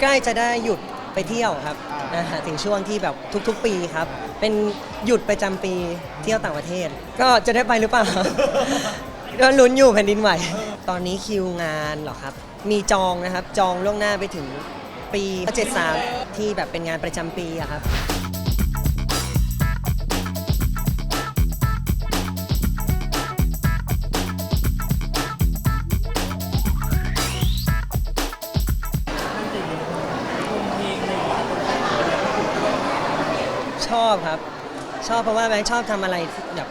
ใกล้จะได้หยุดไปเที่ยวครับอ่านะฮะถึงช่วงที่แบบทุกๆ ปีครับ เป็นหยุดประจำปีเที่ยวต่างประเทศ ก็จะได้ไปหรือเปล่า ก็ลุ้นอยู่แผ่นดินไหว ตอนนี้คิวงานเหรอครับ มีจองนะครับ จองล่วงหน้าไปถึงปี 73 ที่แบบเป็นงานประจำปีอะครับ อบครับ ชอบเพราะว่าแบงค์ชอบทำอะไรที่แบบ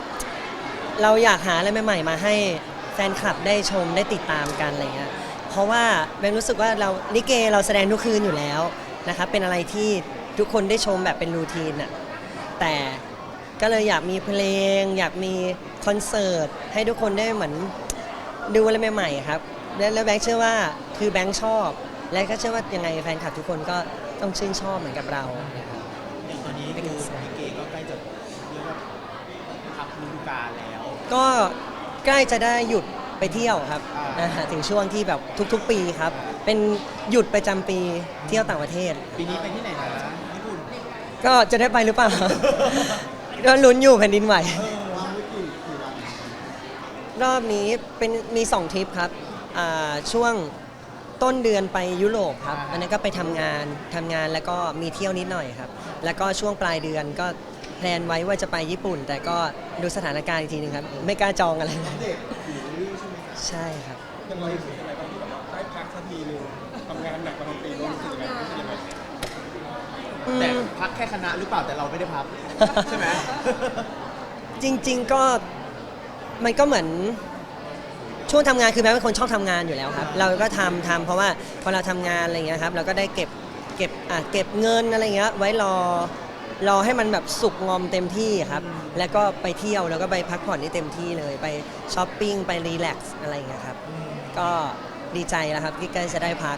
เราอยากหาอะไรใหม่ๆมาให้แฟนคลับได้ชมได้ติดตามกันอะไรเงี้ยเพราะว่าแบงค์รู้สึกว่าเราลิเกเราแสดงทุกคืนอยู่แล้วนะครับเป็นอะไรที่ทุกคนได้ชมแบบเป็นรูทีนอะแต่ก็เลยอยากมีเพลง อยากมีคอนเสิร์ตให้ทุกคนได้เหมือน ดูอะไรใหม่ๆครับและแล้วแบงค์เชื่อว่าคือแบงค์ชอบ และก็เชื่อว่ายังไงแฟนคลับทุกคนก็ต้องชื่นชอบเหมือนกับเรานะครับ อย่างตอนนี้คือลิเกก็ใกล้จะเรียกว่าพักฤดูกาลแล้ว ก็ใกล้จะได้หยุดไปเที่ยวครับอ่านะฮะถึงช่วงที่แบบทุกๆ ปีครับ เป็นหยุดประจำปีเที่ยวต่างประเทศ ปีนี้ไปที่ไหนนะญี่ปุ่นก็จะได้ไปหรือเปล่า ก็ลุ้นอยู่แผ่นดินไหว เออวางไว้กี่กี่วันรอบนี้เป็นมีสองทริปครับอ่าช่วงต้นเดือนไปยุโรปครับ อันนั้นก็ไปทำงานทำงานแล้วก็มีเที่ยวนิดหน่อยครับ แล้วก็ช่วงปลายเดือนก็ แพลนไว้ว่าจะไปญี่ปุ่น แต่ก็ดูสถานการณ์อีกทีหนึงครับ ไม่กล้าจองอะไรเลยเด็กอยู่นี่ใช่ไหมครับใช่ครับ ยังไงรู้สึกยังไงบ้างที่แบบว่าได้พักสักทีหนึงทำงานหนักมาทั้งปีรู้สึกยังไงรู้สึกยังไงแต่พักแค่คณะหรือเปล่าแต่เราไม่ได้พัก ใช่ไหม จริง ๆ ก็มันก็เหมือนช่วงทำงานคือแม้เป็นคนชอบทำงานอยู่แล้วครับ เราก็ทำทำเพราะว่าพอเราทำงานอะไรเงี้ยครับ เราก็ได้เก็บเก็บอะเก็บเงินอะไรเงี้ยไว้รอ รอให้มันแบบสุกงอมเต็มที่ครับ แล้วก็ไปเที่ยวแล้วก็ไปพักผ่อนที่เต็มที่เลย ไปช้อปปิ้งไปรีแลกซ์อะไรเงี้ยครับ ก็ดีใจแล้วครับที่ใกล้จะได้พัก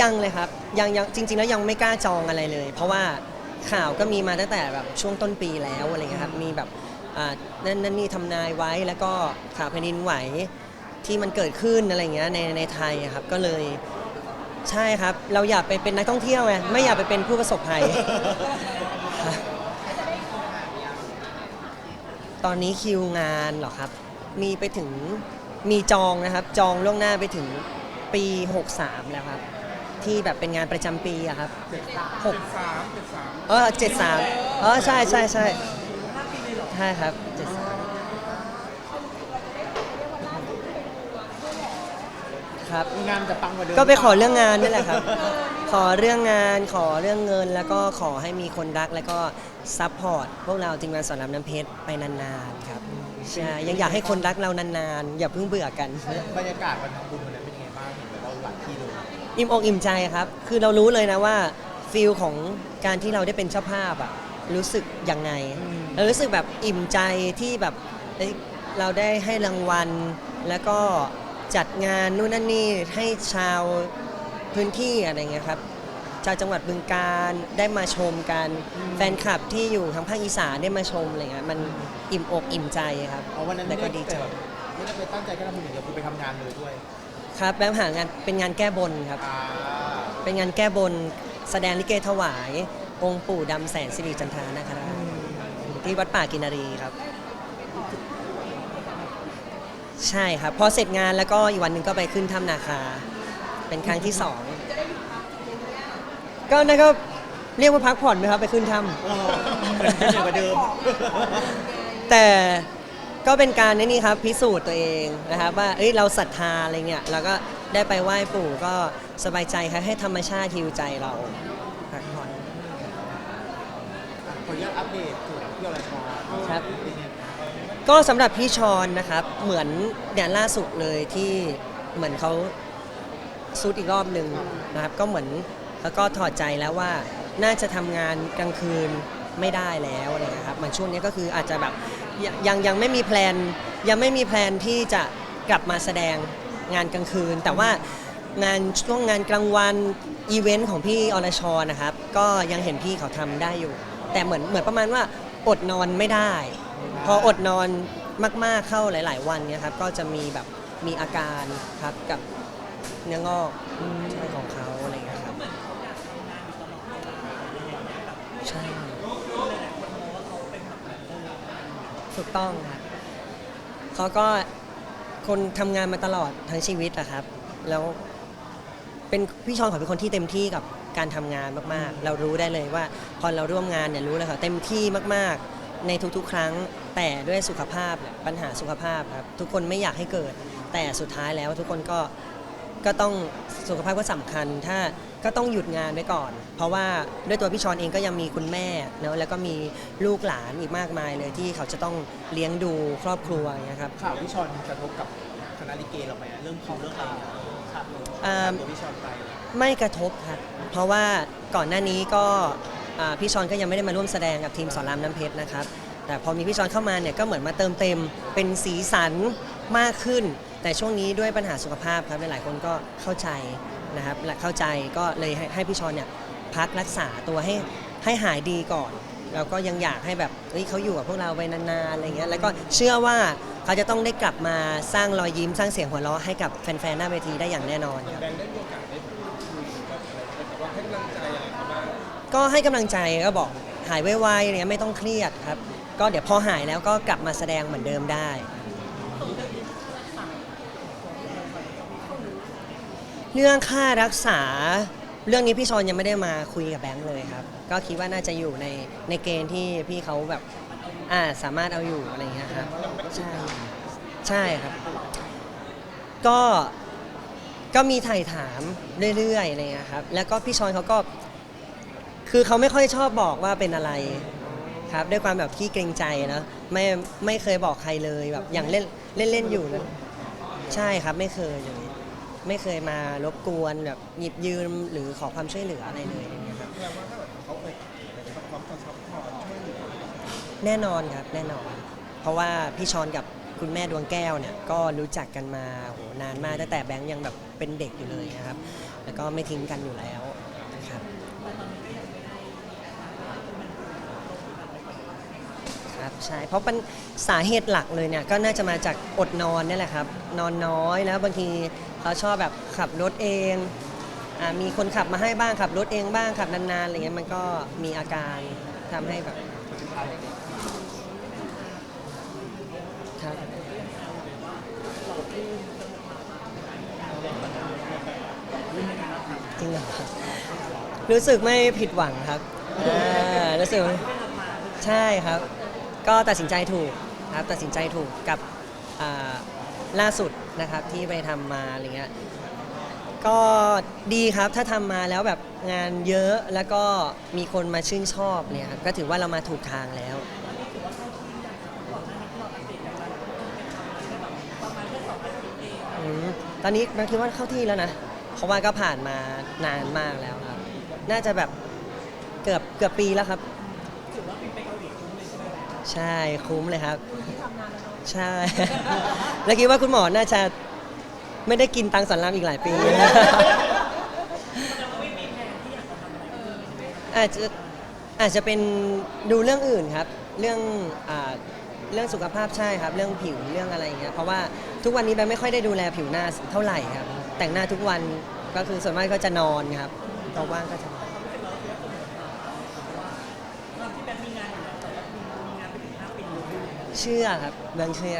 ยังเลยครับ ยังยังจริง ๆ แล้วยังไม่กล้าจองอะไรเลย เพราะว่าข่าวก็มีมาตั้งแต่แบบช่วงต้นปีแล้วอะไรเงี้ยครับ มีแบบ อ่านั่นนั่นนี่ทำนายไว้แล้วก็ข่าวแผ่นดินไหวที่มันเกิดขึ้นอะไรเงี้ยในในไทยอะครับก็เลยใช่ครับ เราอยากไปเป็นนักท่องเที่ยวไงไม่อยากไปเป็นผู้ประสบภัยครับตอนนี้คิวงานเหรอครับ มีไปถึงมีจองนะครับ จองล่วงหน้าไปถึงปี 63 แล้วครับ ที่แบบเป็นงานประจำปีอะครับหกสามเจ็ดสามเออเจ็ดสามเออใช่ใช่ใช่ ใช่ครับเจ็ดสามครับ งานจะปังกว่าเดิมก็ไปขอเรื่องงานนี่แหละครับ ขอเรื่องงานขอเรื่องเงิน แล้วก็ขอให้มีคนรักแล้วก็ซัพพอร์ตพวกเราทีมงานสอนรามน้ำเพชรไปนานๆครับใช่ยังอยากให้คนรักเรานานๆ อย่าเพิ่งเบื่อกัน บรรยากาศวันทำบุญวันนั้นเป็นยังไงบ้างเห็นแบบว่าหลายที่เลยอิ่มอกอิ่มใจครับ คือเรารู้เลยนะว่าฟิลของการที่เราได้เป็นเจ้าภาพอะรู้สึกยังไงเรารู้สึกแบบอิ่มใจที่แบบเอ้ยเราได้ให้รางวัล แล้วก็จัดงานนู่นนั่นนี่ให้ชาวพื้นที่อะไรเงี้ยครับ ชาวจังหวัดบึงการได้มาชมกัน แฟนคลับที่อยู่ทางภาคอีสานได้มาชมอะไรเงี้ยมันอิ่มอกอิ่มใจครับเอาวันนั้นแล้ไม่วก็ได้ดีไปใจแบบไม่ได้ไปตั้งใจแค่ทำบุญอย่างเดียวคือไปทำงานเลยด้วยครับแล้วหางานเป็นงานแก้บนครับ อ่าเป็นงานแก้บนแสดงลิเกถวาย องค์ปู่ดำแสนสิริจันทรานาคราช ที่วัดป่ากินรีครับ ใช่ครับ พอเสร็จงานแล้วก็อีกวันหนึ่งก็ไปขึ้นถ้ำนาคา เป็นครั้งที่สองก็นั่นก็เรียกว่าพักผ่อนไหมครับ ไปขึ้นถ้เออมันเหนื่อยกว่าเดิมำแต่ก็เป็นการนี่นี่ครับ พิสูจน์ตัวเองนะครับว่าเอ้ยเราศรัทธาอะไรเงี้ยแล้วก็ได้ไปไหว้ปู่ก็สบายใจครับให้ธรรมชาติฮิวใจเราพักผ่อน ขออนุญาตอัปเดตถึงเที่ยวราชอ ครับก็สำหรับพี่ชอนนะครับ เหมือนเนี่ยล่าสุดเลยที่เหมือนเขาซูดอีกรอบหนึ่งนะครับ ก็เหมือนแล้วก็ถอดใจแล้วว่าน่าจะทำงานกลางคืนไม่ได้แล้วอะไรเงี้ยครับมันช่วงนี้ก็คืออาจจะแบบยังยังยังไม่มีแพลนยังไม่มีแพลนที่จะกลับมาแสดงงานกลางคืน แต่ว่างานช่วงงานกลางวันอีเวนต์ของพี่อรชรนะครับ ก็ยังเห็นพี่เขาทำได้อยู่ แต่เหมือนเหมือนประมาณว่า อดนอนไม่ได้ พออดนอนมาก ๆเข้าหลาย ๆ วันเนี่ยครับก็จะมีแบบมีอาการครับกับเนื้องอกใช่ของเขาอะไรอย่างเงี้ยครับใช่ถูกต้องครับเขาก็คนทำงานมาตลอดทั้งชีวิตอะครับ แล้วเป็นพี่ชอนเขาเป็นคนที่เต็มที่กับ การทำงานมากๆ เรารู้ได้เลยว่า พอเราร่วมงานเนี่ยรู้เลยค่ะเต็มที่มากๆ ในทุกๆ ครั้ง แต่ด้วยสุขภาพเนี่ยปัญหาสุขภาพครับทุกคนไม่อยากให้เกิด แต่สุดท้ายแล้วทุกคนก็ก็ต้องสุขภาพก็สำคัญ ถ้าก็ต้องหยุดงานไว้ก่อน เพราะว่าด้วยตัวพี่ชอนเองก็ยังมีคุณแม่เนอะแล้วก็มีลูกหลานอีกมากมายเลยที่เขาจะต้องเลี้ยงดูครอบครัวอย่างเงี้ยครับ ข่าวพี่ชอนกระทบกับคณะลิเกเราไหมเรื่องคิวเรื่องราวครับอ่า ตัวพี่ชอนไป ไม่กระทบครับ เพราะว่าก่อนหน้านี้ก็อ่าพี่ชอนก็ยังไม่ได้มาร่วมแสดงกับทีมสอนรามน้ำเพชรนะครับ แต่พอมีพี่ชอนเข้ามาเนี่ยก็เหมือนมาเติมเต็มเป็นสีสันมากขึ้น แต่ช่วงนี้ด้วยปัญหาสุขภาพครับหลายๆคนก็เข้าใจนะครับและเข้าใจก็เลยให้ให้พี่ชอนเนี่ยพักรักษาตัวให้ให้หายดีก่อน เราก็ยังอยากให้แบบเฮ้ยเขาอยู่กับพวกเราไปนานๆอะไรเงี้ยแล้วก็เชื่อว่าเขาจะต้องได้กลับมาสร้างรอยยิ้มสร้างเสียงหัวเราะให้กับแฟนๆหน้าเวทีได้อย่างแน่นอนครับ แบงค์ได้มีำลังใจอะไรเขาบ้างก็ให้กำลังใจก็บอกหายไวๆเนี่ยไม่ต้องเครียดครับ ก็เดี๋ยวพอหายแล้วก็กลับมาแสดงเหมือนเดิมได้ เรื่องค่ารักษา เรื่องนี้พี่ชอนยังไม่ได้มาคุยกับแบงค์เลยครับ ก็คิดว่าน่าจะอยู่ในในเกณฑ์ที่พี่เขาแบบอ่าสามารถเอาอยู่อะไรอย่างเงี้ยครับใช่ใช่ครับ ก็ ก็มีถ่ายถามเรื่อยๆอะไรเงี้ยครับ แล้วก็พี่ชอนเขาก็ คือเขาไม่ค่อยชอบบอกว่าเป็นอะไรครับ ด้วยความแบบขี้เกรงใจนะไม่ไม่เคยบอกใครเลยแบบอย่างเล่นเล่นเล่นอยู่นะใช่ครับไม่เคยเลย ไม่เคยมารบกวนแบบหยิบยืมหรือขอความช่วยเหลืออะไรเลยอย่างเงี้ยครับแปลว่าถ้าแบบเขาเคยพร้อมจะซัพพอร์ตช่วยเหลือแน่นอนครับแน่นอน เพราะว่าพี่ชอนกับ คุณแม่ดวงแก้วเนี่ยก็รู้จักกันมาโหนานมากตั้งแต่แบงค์ยังแบบเป็นเด็กอยู่เลยนะครับ แล้วก็ไม่ทิ้งกันอยู่แล้วนะครับครับใช่เพราะเป็นสาเหตุหลักเลยเนี่ยก็น่าจะมาจากอดนอนนี่แหละครับนอนน้อยแล้วบางทีเขาชอบแบบขับรถเองอมีคนขับมาให้บ้างขับรถเองบ้างขับนานๆอะไรเงี้ยมันก็มีอาการทำให้แบบ จริงเหรอรู้สึกไม่ผิดหวังครับอ่ารู้สึกใช่ครับ ก็ตัดสินใจถูกครับตัดสินใจถูกกับอ่าล่าสุดนะครับที่ไปทำมาอะไรเงี้ยก็ดีครับถ้าทำมาแล้วแบบงานเยอะแล้วก็มีคนมาชื่นชอบเนี่ยครับก็ถือว่าเรามาถูกทางแล้ว อืมตอนนี้บาคิดว่าเข้าที่แล้วนะ เพราะว่าก็ผ่านมานานมากแล้วครับ น่าจะแบบเกือบเกือบปีแล้วครับใช่คุ้มเลยครับใช่ แล้วคิดว่าคุณหมอน่าจะไม่ได้กินตังค์สอนรามอีกหลายปีอาจจะอาจจะเป็นดูเรื่องอื่นครับ เรื่องอ่าเรื่องสุขภาพใช่ครับ เรื่องผิวเรื่องอะไรอย่างเงี้ยเพราะว่าทุกวันนี้แบงค์ไม่ค่อยได้ดูแลผิวหน้าเท่าไหร่ครับ แต่งหน้าทุกวัน ก็คือส่วนมากก็จะนอนครับตอนว่างก็จะนอนเชื่อครับแบงค์เชื่อ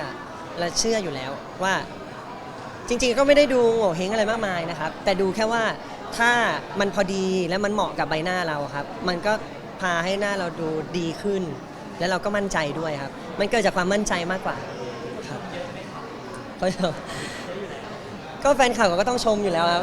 และเชื่ออยู่แล้วว่าจริงๆก็ไม่ได้ดูโง่เฮงอะไรมากมายนะครับ แต่ดูแค่ว่าถ้ามันพอดีและมันเหมาะกับใบหน้าเราครับ มันก็พาให้หน้าเราดูดีขึ้น แล้วเราก็มั่นใจด้วยครับ มันเกิดจากความมั่นใจมากกว่าครับก็ ก็แฟนข่าวก็ต้องชมอยู่แล้วครับ